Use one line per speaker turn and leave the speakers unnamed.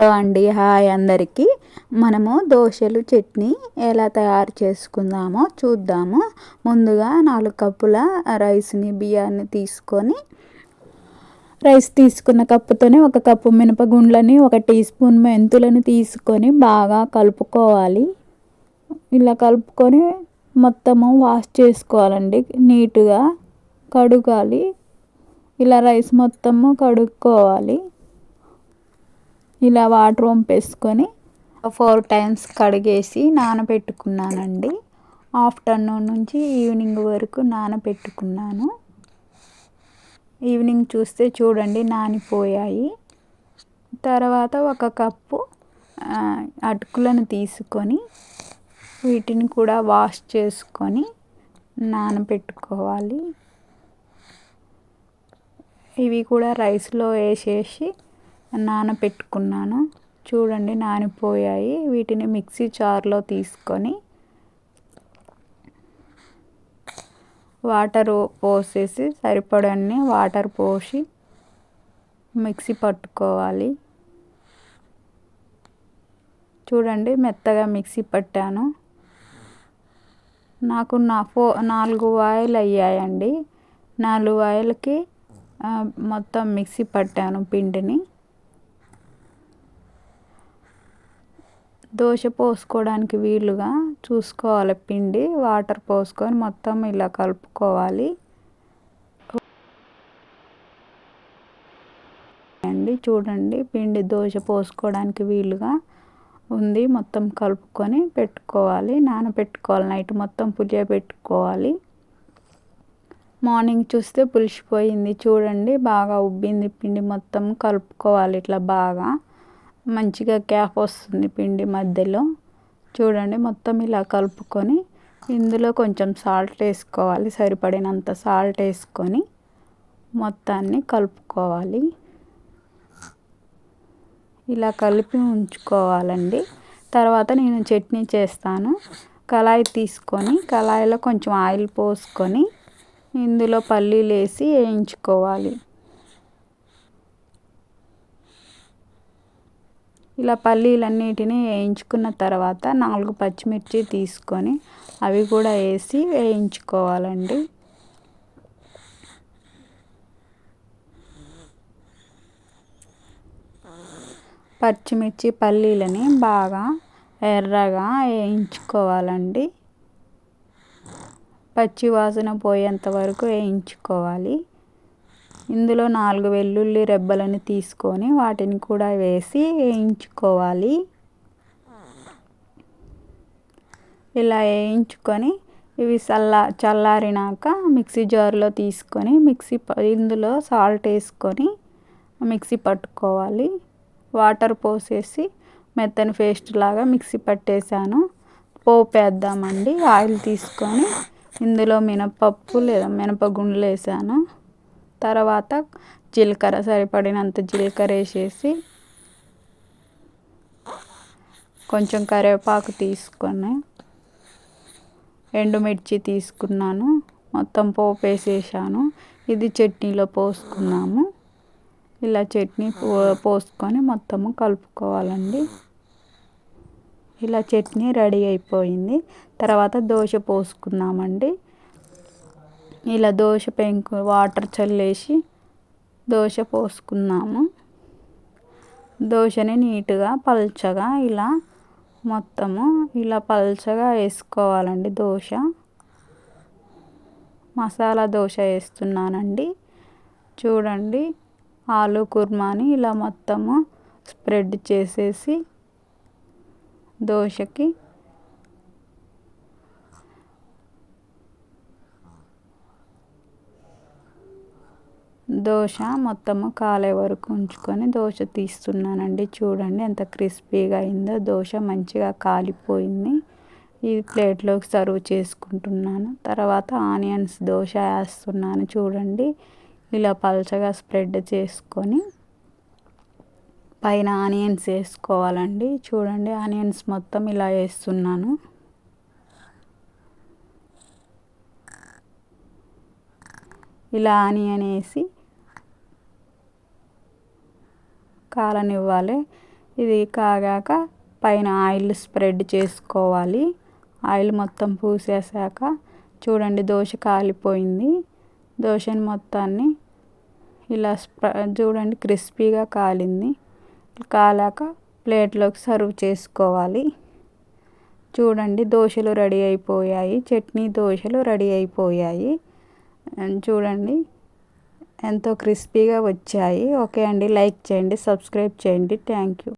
Hello అండి hi అందరికీ. మనము దోశలు చట్నీ ఎలా తయారు చేసుకుందామో చూద్దాము. ముందుగా నాలుగు కప్పుల రైస్ని బియ్యాన్ని తీసుకొని రైస్ తీసుకున్న కప్పుతోనే ఒక కప్పు మినపగుండ్లని ఒక టీ స్పూన్ మెంతులను తీసుకొని బాగా కలుపుకోవాలి. ఇలా కలుపుకొని మొత్తము వాష్ చేసుకోవాలండి నీట్గా కడగాలి. ఇలా రైస్ మొత్తము కడుక్కోవాలి. ఇలా వాటర్ వంపేసుకొని ఫోర్ టైమ్స్ కడిగేసి నానబెట్టుకున్నానండి. ఆఫ్టర్నూన్ నుంచి ఈవినింగ్ వరకు నానబెట్టుకున్నాను. ఈవినింగ్ చూస్తే చూడండి నానిపోయాయి. తర్వాత ఒక కప్పు అటుకులను తీసుకొని వీటిని కూడా వాష్ చేసుకొని నానబెట్టుకోవాలి. ఇవి కూడా రైస్లో వేసేసి నానపెట్టుకున్నాను చూడండి నానిపోయాయి. వీటిని మిక్సీ జార్లో తీసుకొని వాటర్ పోసేసి సరిపడన్ని వాటర్ పోసి మిక్సీ పట్టుకోవాలి. చూడండి మెత్తగా మిక్సీ పట్టాను. నాకు నా ఫో నాలుగు వాయిల్ అయ్యాయండి. నాలుగు వాయిల్కి మొత్తం మిక్సీ పట్టాను పిండిని. దోశ పోసుకోవడానికి వీలుగా చూసుకోవాలి. పిండి వాటర్ పోసుకొని మొత్తం ఇలా కలుపుకోవాలి. అండి చూడండి. పిండి దోశ పోసుకోవడానికి వీలుగా ఉంది. మొత్తం కలుపుకొని పెట్టుకోవాలి. నానబెట్టుకోవాలి నైట్ మొత్తం పెట్టుకోవాలి. మార్నింగ్ చూస్తే పులిసిపోయింది. చూడండి బాగా ఉబ్బింది. పిండి మొత్తం కలుపుకోవాలి ఇట్లా బాగా. మంచిగా క్యాప్ వస్తుంది పిండి మధ్యలో. చూడండి మొత్తం ఇలా కలుపుకొని ఇందులో కొంచెం సాల్ట్ వేసుకోవాలి సరిపడినంత సాల్ట్ వేసుకొని మొత్తాన్ని కలుపుకోవాలి. ఇలా కలిపి ఉంచుకోవాలండి. తర్వాత నేను చట్నీ చేస్తాను. కళాయి తీసుకొని కళాయిలో కొంచెం ఆయిల్ పోసుకొని ఇందులో పల్లీలు వేసి వేయించుకోవాలి. ఇలా పల్లీలన్నిటిని వేయించుకున్న తర్వాత నాలుగు పచ్చిమిర్చి తీసుకొని అవి కూడా వేసి వేయించుకోవాలండి. పచ్చిమిర్చి పల్లీలని బాగా ఎర్రగా వేయించుకోవాలండి. పచ్చి వాసన పోయేంత వరకు వేయించుకోవాలి. ఇందులో నాలుగు వెల్లుల్లి రెబ్బలను తీసుకొని వాటిని కూడా వేసి వేయించుకోవాలి. ఇలా వేయించుకొని ఇవి చల్లా చల్లారినాక మిక్సీ జార్లో తీసుకొని మిక్సీ ఇందులో సాల్ట్ వేసుకొని మిక్సీ పట్టుకోవాలి. వాటర్ పోసేసి మెత్తని పేస్ట్ లాగా మిక్సీ పట్టేసాను. పోపు వేద్దామండి ఆయిల్ తీసుకొని ఇందులో మినపప్పు లేదా మినపగుండ్లు వేసాను. తర్వాత జీలకర్ర సరిపడినంత జీలకర్ర వేసేసి కొంచెం కరివేపాకు తీసుకొని ఎండుమిర్చి తీసుకున్నాను. మొత్తం పోపు వేసేసాను. ఇది చట్నీలో పోసుకున్నాము. ఇలా చట్నీ పో పోసుకొని మొత్తము కలుపుకోవాలండి. ఇలా చట్నీ రెడీ అయిపోయింది. తర్వాత దోశ పోసుకున్నామండి ఇలా దోశ పెంకు వాటర్ చల్లేసి దోశ పోసుకున్నాము. దోశని నీట్గా పల్చగా ఇలా మొత్తము ఇలా పల్చగా వేసుకోవాలండి దోశ. మసాలా దోశ వేస్తున్నానండి. చూడండి ఆలు కుర్మాని ఇలా మొత్తము స్ప్రెడ్ చేసేసి దోశకి దోశ మొత్తము కాలే వరకు ఉంచుకొని దోశ తీస్తున్నానండి. చూడండి ఎంత క్రిస్పీగా అయిందో. దోశ మంచిగా కాలిపోయింది. ఈ ప్లేట్లోకి సర్వ్ చేసుకుంటున్నాను. తర్వాత ఆనియన్స్ దోశ వేస్తున్నాను చూడండి. ఇలా పలచగా స్ప్రెడ్ చేసుకొని పైన ఆనియన్స్ వేసుకోవాలండి. చూడండి ఆనియన్స్ మొత్తం ఇలా వేస్తున్నాను. ఇలా ఆనియన్ వేసి కాలనివ్వాలి. ఇది కాగాక పైన ఆయిల్ స్ప్రెడ్ చేసుకోవాలి. ఆయిల్ మొత్తం పూసేసాక చూడండి దోశ కాలిపోయింది. దోశని మొత్తాన్ని ఇలా చూడండి క్రిస్పీగా కాలింది. కాలాక ప్లేట్లోకి సర్వ్ చేసుకోవాలి. చూడండి దోశలు రెడీ అయిపోయాయి. చట్నీ దోశలు రెడీ అయిపోయాయి. చూడండి ఎంతో క్రిస్పీగా వచ్చాయి. ఓకే అండి లైక్ చేయండి సబ్స్క్రైబ్ చేయండి. Thank you.